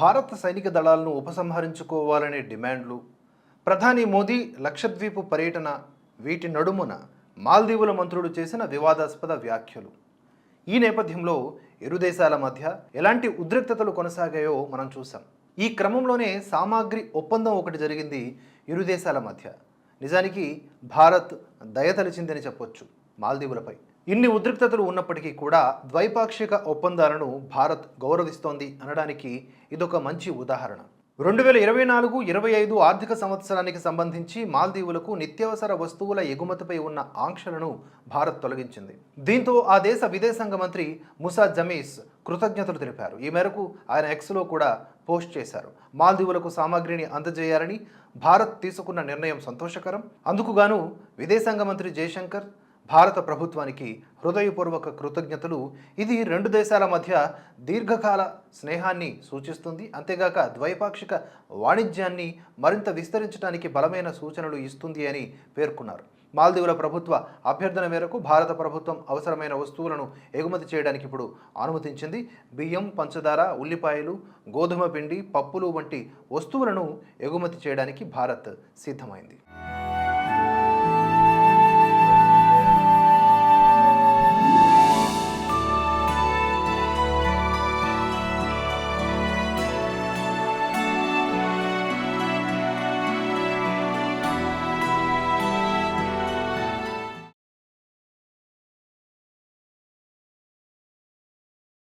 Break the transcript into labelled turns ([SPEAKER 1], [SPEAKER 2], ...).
[SPEAKER 1] భారత సైనిక దళాలను ఉపసంహరించుకోవాలనే డిమాండ్లు ప్రధాని మోదీ లక్షద్వీప్ పర్యటన వీటి నడుమున మాల్దీవుల మంత్రుడు చేసిన వివాదాస్పద వ్యాఖ్యలు. ఈ నేపథ్యంలో ఇరు దేశాల మధ్య ఎలాంటి ఉద్రిక్తతలు కొనసాగాయో మనం చూసాం ఈ క్రమంలోనే సామాగ్రి ఒప్పందం ఒకటి జరిగింది ఇరు దేశాల మధ్య. నిజానికి భారత్ దయతలిచిందని చెప్పొచ్చు మాల్దీవులపై. ఇన్ని ఉద్రిక్తతలు ఉన్నప్పటికీ కూడా ద్వైపాక్షిక ఒప్పందాలను భారత్ గౌరవిస్తోంది అనడానికి ఇదొక మంచి ఉదాహరణ. రెండు వేల ఇరవై నాలుగు ఇరవై ఐదు ఆర్థిక సంవత్సరానికి సంబంధించి మాల్దీవులకు నిత్యావసర వస్తువుల ఎగుమతిపై ఉన్న ఆంక్షలను భారత్ తొలగించింది. దీంతో ఆ దేశ విదేశాంగ మంత్రి ముసా జమీస్ కృతజ్ఞతలు తెలిపారు. ఈ మేరకు ఆయన ఎక్స్లో కూడా పోస్ట్ చేశారు. మాల్దీవులకు సామాగ్రిని అందజేయాలని భారత్ తీసుకున్న నిర్ణయం సంతోషకరం. అందుకుగాను విదేశాంగ మంత్రి జయశంకర్ భారత ప్రభుత్వానికి హృదయపూర్వక కృతజ్ఞతలు. ఇది రెండు దేశాల మధ్య దీర్ఘకాల స్నేహాన్ని సూచిస్తుంది. అంతేగాక ద్వైపాక్షిక వాణిజ్యాన్ని మరింత విస్తరించడానికి బలమైన సూచనలు ఇస్తుంది అని పేర్కొన్నారు. మాల్దీవుల ప్రభుత్వ అభ్యర్థన మేరకు భారత ప్రభుత్వం అవసరమైన వస్తువులను ఎగుమతి చేయడానికి ఇప్పుడు అనుమతించింది. బియ్యం పంచదార ఉల్లిపాయలు గోధుమ పిండి పప్పులు వంటి వస్తువులను ఎగుమతి చేయడానికి భారత్ సిద్ధమైంది.